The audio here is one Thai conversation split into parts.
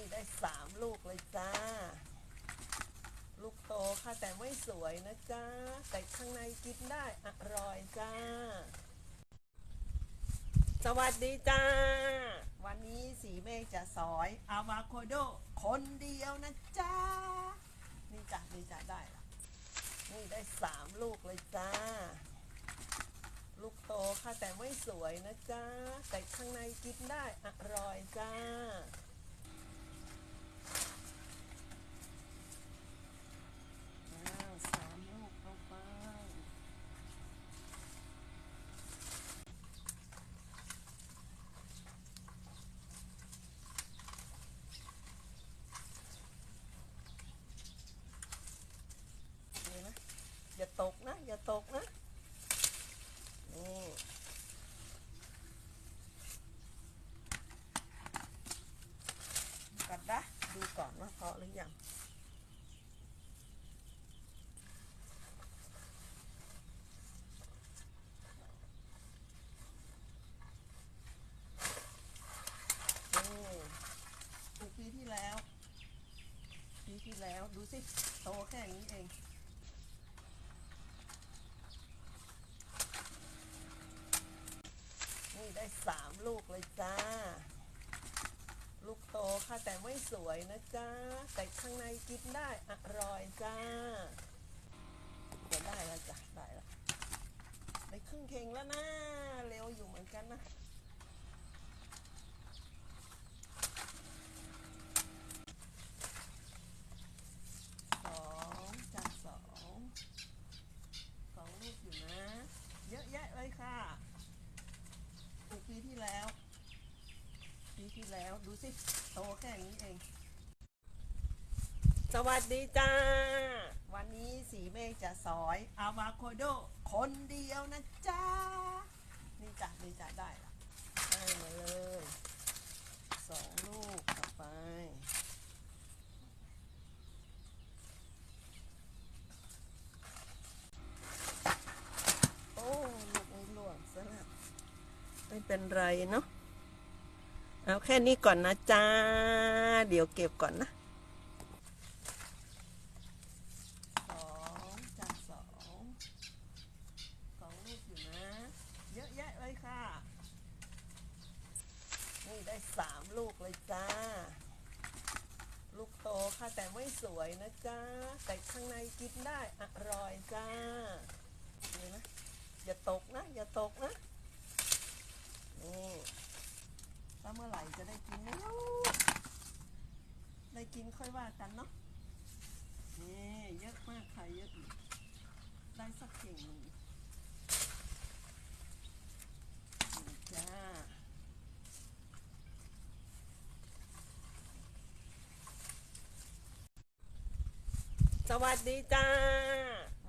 นี่ได้สามลูกเลยจ้า ลูกโตค่ะแต่ไม่สวยนะจ้า แต่ข้างในกินได้อร่อยจ้า สวัสดีจ้า วันนี้สีเมฆจะสอยอะวาโคโด คนเดียวนะจ้า นี่จ้ะนี่จ้ะได้ละนี่ได้สามลูกเลยจ้าลูกโตค่ะแต่ไม่สวยนะจ้าแต่ข้างในกินได้อร่อยจ้า อ้าวสามลูกเข้าไป นี่นะ อย่าตกนะ อย่าตกนะ นี่กัดนะดูก่อนว่า เพาะหรือยังนี่ดูปีที่แล้วปีที่แล้วดูสิ โตแค่นี้เองนี่ได้สามลูกเลยจ้า ลูกโตค่ะแต่ไม่สวยนะจ๊ะแต่ข้างในกินได้อร่อยจ้าจะได้แล้วจ้ะได้แล้วได้ครึ่งเข่งแล้วนะเร็วอยู่เหมือนกันนะ สองจากสองสองลูกอยู่นะ เยอะแยะเลยค่ะดูปีที่แล้ว ปีที่ แล้วดูสิโตแค่นี้เอง สวัสดีจ้า วันนี้สีเมฆจะสอยอะวาโคโด คนเดียวนะจ้า นี่จ้ะนี่จ้ะได้ละได้มาเลยสองลูกต่อไปโอ้ลูกนี้หลวงซะแล้วไม่เป็นไรเนาะ เอาแค่นี้ก่อนนะจ้า เดี๋ยวเก็บก่อนนะสองจากสองสองลูกอยู่นะ เยอะแยะเลยค่ะ นี่ได้สามลูกเลยจ้า ลูกโตค่ะแต่ไม่สวยนะจ้า แต่ข้างในกินได้อร่อยจ้านี่นะอย่าตกนะ อย่าตกนะ นี่ แล้วเมื่อไหร่จะได้กินนะลูกได้กินค่อยว่ากันเนาะนี่เยอะมากค่ะเยอะอีกได้สักเข่งหนึ่งจ้าสวัสดีจ้า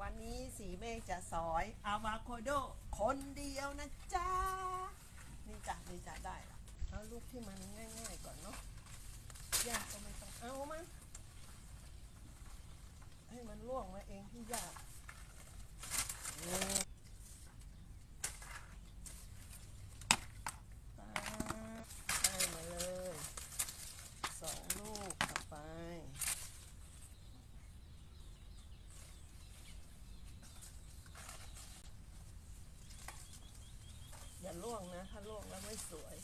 วันนี้สีเมฆจะสอยอะวาโคโด คนเดียวนะจ้า นี่จ้ะนี่จ้ะได้ เอาลูกที่มันง่ายๆก่อนเนาะยากก็ไม่ต้องเอามันให้มันล่วงมาเองที่ยากได้มาเลยสองลูกต่อไป อย่าล่วงนะ ถ้าล่วงแล้วไม่สวย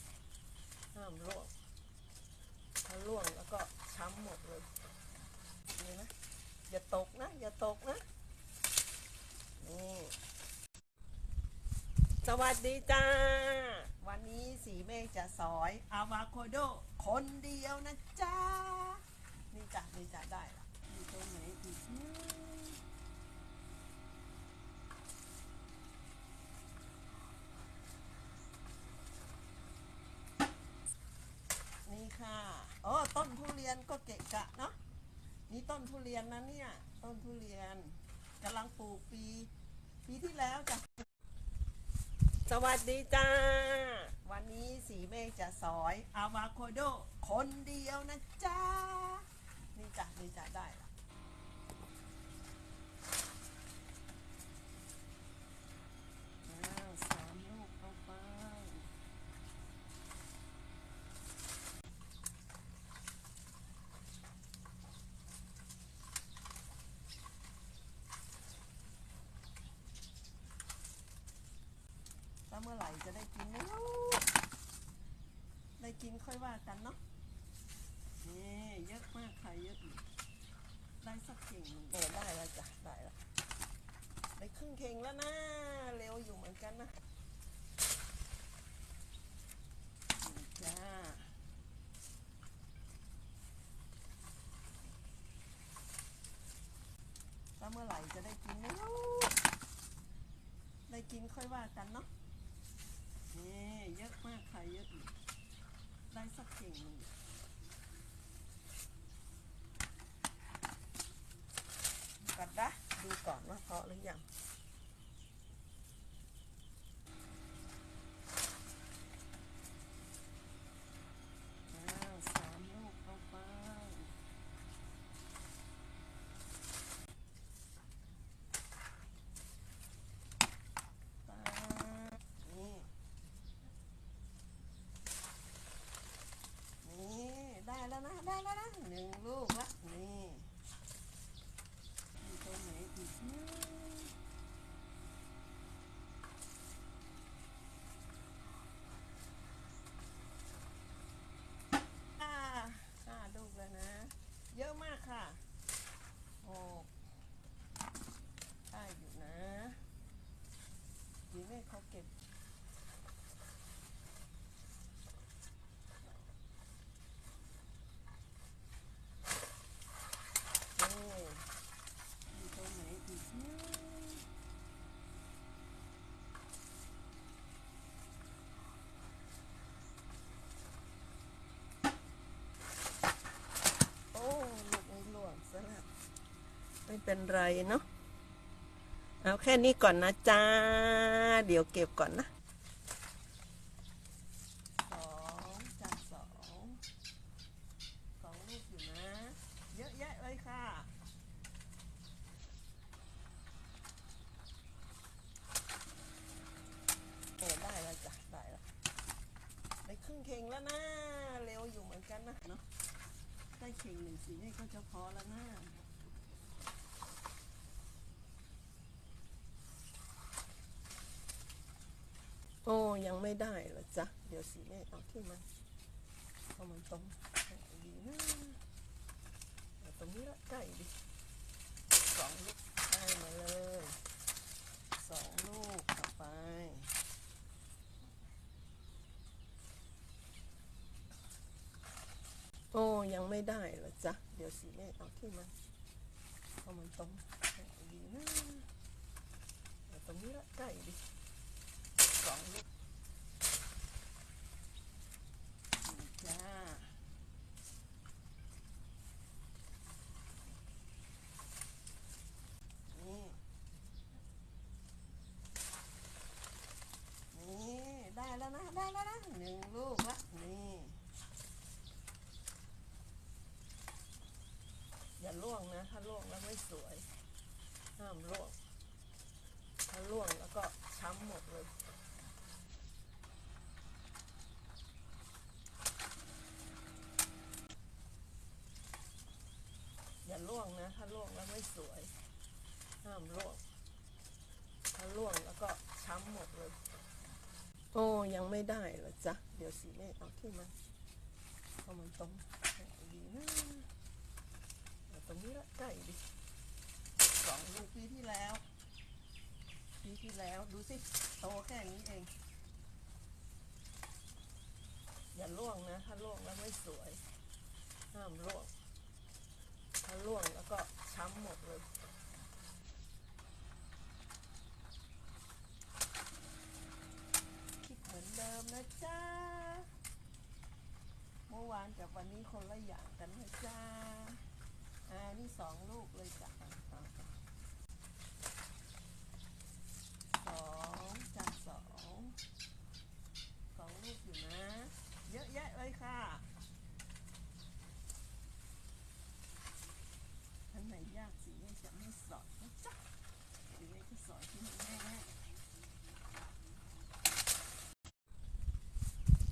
ห้ามล่วงถ้าล่วงแล้วก็ช้ำหมดเลยนี่นะอย่าตกนะ อย่าตกนะนี่สวัสดีจ้า วันนี้สีเมฆจะสอยอะวาโคโด คนเดียวนะจ้า นี่จ้ะนี่จ้ะได้ละอยู่ตรงไหนอีกนะนี่ค่ะ โอ้ต้นทุเรียนก็เกะกะเนาะนี่ต้นทุเรียนนะเนี่ยต้นทุเรียนกำลังปลูกปี ปีที่แล้วจ้ะสวัสดีจ้า วันนี้สีเมฆจะสอยอะวาโคโด คนเดียวนะจ้านี่จ้ะนี่จ้ะได้ละอ้าวสามลูกเข้าไป น แล้วเมื่อไหร่จะได้กินนะลูกได้กินค่อยว่ากันเนาะนี่เยอะมากค่ะเยอะอีกได้สักเข่งหนึ่งเออได้แล้วจ้ะได้แล้วได้ครึ่งเข่งแล้วนะเร็วอยู่เหมือนกันนะนี่จ้าแล้วเมื่อไหร่จะได้กินนะลูกได้กินค่อยว่ากันเนาะ นี่เยอะมากค่ะเยอะอีกได้สักเข่งหนึ่งกัดนะดูก่อนว่าเพาะหรือยังอ้าวสามลูกเข้าไป ปาดนี่ นี่ ได้ แล้วนะได้แล้วนะหนึ่งลูกละนี่มีตัวไหนอีกนะอ่าห้าลูกแล้วนะ เยอะมากค่ะ โอ้ได้อยู่นะ ดีแม่เขาเก็บเอ้ยมีตัวไหนอีกนะโอ้ลูกไม่หลวงซะแล้ว ไม่เป็นไรเนาะเอาแค่นี้ก่อนนะจ้า เดี๋ยวเก็บก่อนนะสองจากสองสองลูกอยู่นะ เยอะแยะเลยค่ะเออได้แล้วจ้ะ ได้แล้วได้ครึ่งเข่งแล้วนะ เร็วอยู่เหมือนกันนะเนาะได้เข่งหนึ่งสีนี่ก็จะพอแล้วนะ โอ้ ยัง ไม่ได้หรอจ๊ะ เดี๋ยวสีแม่เอาที่มันเอามันตรงดีนะเอาตรงนี้ละใกล้ดิสองลูกได้มาเลยสองลูกต่อไปโอ้ยังไม่ได้หรอจ๊ะ เดี๋ยวสีแม่เอาที่มันเอามันตรงดีนะเอาตรงนี้ละใกล้ดิสองลูกนี่ จ้านี่นี่ได้แล้วนะ ได้แล้วนะหนึ่งลูกละนี่อย่าล่วงนะ ถ้าล่วงแล้วไม่สวย ห้ามล่วง ถ้าล่วงแล้วก็ช้ำหมดเลยาล่วง นะถ้าล่วงแล้วไม่สวย ห้ามล่วงถ้าล่วงแล้วก็ช้ำหมดเลย โอ้ยังไม่ได้เหรอจ๊ะ เดี๋ยวสีแม่เอาที่มันเอามันตรงดีนะเอาตรงนี้ละใกล้ดิสองลูกปีที่แล้วปีที่แล้วดูสิโตแค่นี้เอง อย่าล่วงนะ ถ้าล่วงแล้วไม่สวย ห้ามล่วง ถ้าล่วงแล้วก็ช้ำหมดเลย คิดเหมือนเดิมนะจ๊ะเมื่อวานกับวันนี้คนละอย่างกันนะจ๊ะอ่า นี่สองลูกเลยจ้ะ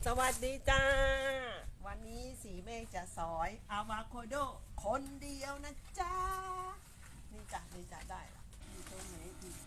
สวัสดีจ้า วันนี้สีเมฆจะสอยอะวาโคโด คนเดียวนะจ้า นี่จ้ะนี่จ้ะได้ละดีตรงไหนอีก